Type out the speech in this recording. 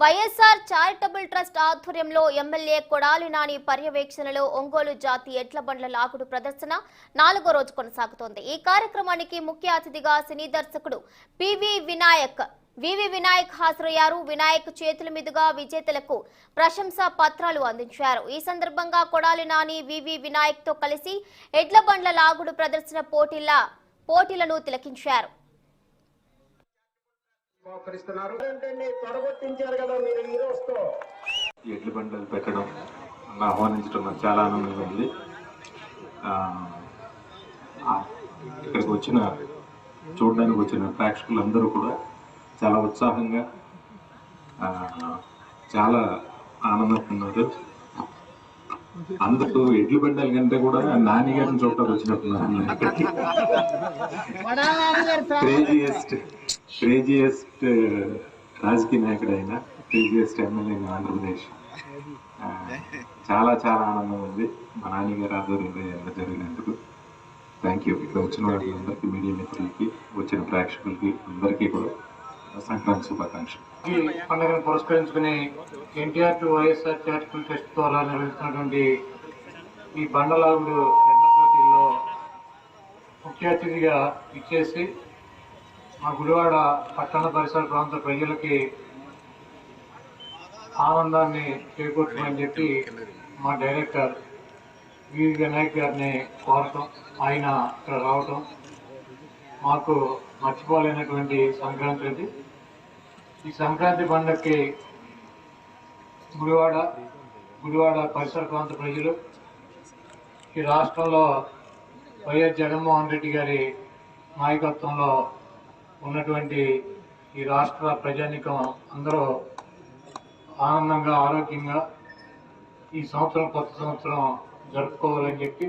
YSR charitable trust ఆధ్వర్యంలో MLA Kodali Nani పర్యవేక్షణలో ఒంగోలు జాతి ఎడ్ల బండ్ల లాగుడు ప్రదర్శన నాలుగో రోజు కొనసాగుతోంది. ఈ కార్యక్రమానికి ముఖ్య అతిథిగా సినీ దర్శకుడు పివి వినాయక్ వివి వినాయక్ హాజరయ్యారు. వినాయక్ చేతుల మీదుగా విజేతలకు ప్రశంసా పత్రాలు అందించారు. ఈ సందర్భంగా కొడాలి నాని వివి వినాయక్తో కలిసి ఎడ్ల బండ్ల లాగుడు ప్రదర్శన పోటీల పోటీలను తిలకించారు. సహకరిస్తున్నారు ఏంటండి తొడగొట్టించారు కదా మీరు ఈ రోజుతో. ఎడ్ల బండలు పెట్టడం ఆహ్వానించడం నాకు చాలా ఆనందంగా ఉంది. ఇక్కడికి వచ్చిన చూడడానికి వచ్చిన ప్రేక్షకులందరూ కూడా చాలా ఉత్సాహంగా ఆ, చాలా ఆనందంగా ఉన్నారు. అందరూ ఎడ్ల బండల కంటే కూడా నాని గారిని చూడటానికి వచ్చినట్టున్నారు. క్రేజియస్ట్ క్రేజియస్ట్ రాజకీయ నాయకుడు అయిన క్రేజియస్ట్ ఎమ్మెల్యే ఆంధ్రప్రదేశ్. చాలా చాలా ఆనందం ఉంది. మా నాన్నగారు ఆధ్వర్యంలో ఎంత జరిగినందుకు. థ్యాంక్ యూ ఇక్కడ వచ్చిన వాళ్ళందరికీ మీడియా మిత్రులకి వచ్చిన ప్రేక్షకులకి అందరికీ కూడా సంక్రాంతి శుభాకాంక్షలు. ఈ పండుగను పురస్కరించుకుని NTR to YSR charitable trust ద్వారా నిర్వహిస్తున్నటువంటి ఈ బండలాగుడు ఎడ్ల పోటీల్లో ముఖ్య అతిథిగా ఇచ్చేసి మా గుడివాడ పట్టణ పరిసర ప్రాంత ప్రజలకి ఆనందాన్ని చేకూర్చమని చెప్పి మా డైరెక్టర్ వి వినాయక్ గారిని కోరటం ఆయన ఇక్కడ రావటం మాకు మర్చిపోలేనటువంటి సంక్రాంతి ఇది ఈ సంక్రాంతి పండుగకి గుడివాడ గుడివాడ పరిసర ప్రాంత ప్రజలు ఈ రాష్ట్రంలో వైఎస్ జగన్మోహన్ రెడ్డి గారి నాయకత్వంలో ఉన్నటువంటి ఈ రాష్ట్ర ప్రజానికం అందరూ ఆనందంగా ఆరోగ్యంగా ఈ సంవత్సరం కొత్త సంవత్సరం జరుపుకోవాలని చెప్పి